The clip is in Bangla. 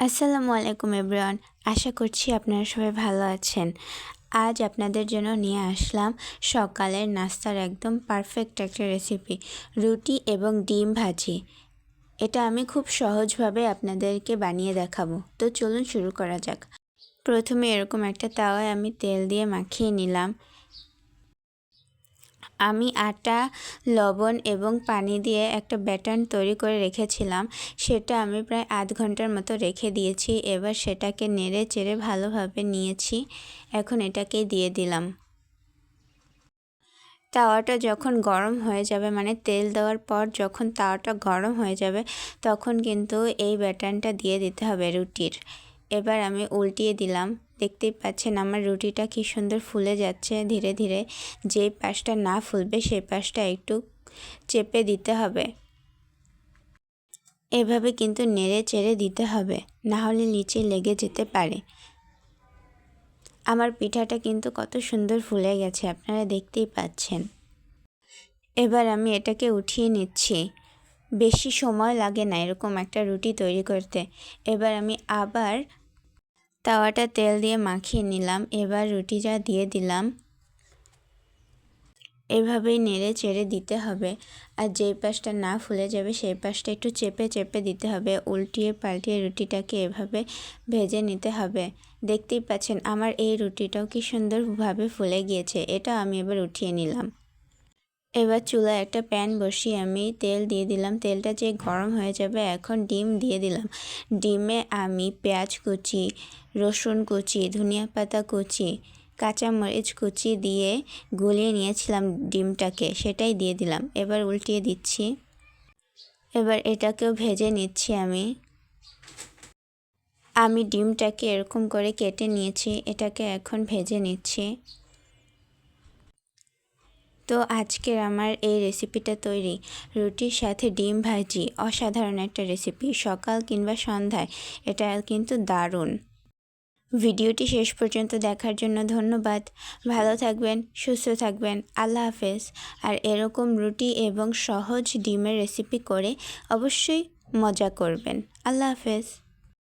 আসসালামু আলাইকুম এভরিওয়ান। আশা করছি আপনারা সবাই ভালো আছেন। আজ আপনাদের জন্য নিয়ে আসলাম সকালের নাস্তার একদম পারফেক্ট একটা রেসিপি রুটি এবং ডিম ভাজি। এটা আমি খুব সহজভাবে আপনাদেরকে বানিয়ে দেখাবো। তো চলুন শুরু করা যাক। প্রথমে এরকম একটা তাওয়ায় আমি তেল দিয়ে মাখিয়ে নিলাম। আমি আটা, লবণ এবং পানি দিয়ে একটা ব্যাটার্ন তৈরি করে রেখেছিলাম। সেটা আমি প্রায় আধ ঘণ্টার মতো রেখে দিয়েছি। এবার সেটাকে নেড়ে চেড়ে ভালোভাবে নিয়েছি। এখন এটাকে দিয়ে দিলাম। তাওয়াটা যখন গরম হয়ে যাবে মানে তেল দেওয়ার পর যখন তাওয়াটা গরম হয়ে যাবে, তখন কিন্তু এই ব্যাটার্নটা দিয়ে দিতে হবে রুটির। এবার আমি উল্টিয়ে দিলাম। দেখতেই পাচ্ছেন আমার রুটিটা কি সুন্দর ফুলে যাচ্ছে। ধীরে ধীরে যেই পাশটা না ফুলবে, সেই পাশটা একটু চেপে দিতে হবে। এভাবে কিন্তু নেড়ে চেড়ে দিতে হবে, না হলে নিচে লেগে যেতে পারে। আমার পিঠাটা কিন্তু কত সুন্দর ফুলে গেছে, আপনারা দেখতেই পাচ্ছেন। এবার আমি এটাকে উঠিয়ে নিচ্ছি। বেশি সময় লাগে না এরকম একটা রুটি তৈরি করতে। এবার আমি আবার তাওয়াটা তেল দিয়ে মাখিয়ে নিলাম, এবার রুটিটা দিয়ে দিলাম, এভাবেই নেড়ে চেড়ে দিতে হবে। আর যেই পাশটা না ফুলে যাবে, সেই পাশটা একটু চেপে চেপে দিতে হবে। উল্টিয়ে পাল্টিয়ে রুটিটাকে এভাবে ভেজে নিতে হবে। দেখতেই পাচ্ছেন, আমার এই রুটিটাও কি সুন্দরভাবে ফুলে গিয়েছে। এটা আমি এবার উঠিয়ে নিলাম। এবার চুলায় একটা প্যান বসিয়ে আমি তেল দিয়ে দিলাম। তেলটা যে গরম হয়ে যাবে এখন ডিম দিয়ে দিলাম। ডিমে আমি পেঁয়াজ কুচি, রসুন কুচি, ধনিয়া পাতা কুচি, কাঁচামরিচ কুচি দিয়ে গুলিয়ে নিয়েছিলাম ডিমটাকে, সেটাই দিয়ে দিলাম। এবার উল্টিয়ে দিচ্ছি। এবার এটাকেও ভেজে নিচ্ছি আমি। আমি ডিমটাকে এরকম করে কেটে নিয়েছি, এটাকে এখন ভেজে নিচ্ছি। তো আজকের আমার এই রেসিপিটা তৈরি। রুটির সাথে ডিম ভাজি, অসাধারণ একটা রেসিপি সকাল কিংবা সন্ধ্যায়। এটা কিন্তু দারুণ। ভিডিওটি শেষ পর্যন্ত দেখার জন্য ধন্যবাদ। ভালো থাকবেন, সুস্থ থাকবেন, আল্লাহ হাফেজ। আর এরকম রুটি এবং সহজ ডিমের রেসিপি করে অবশ্যই মজা করবেন। আল্লাহ হাফেজ।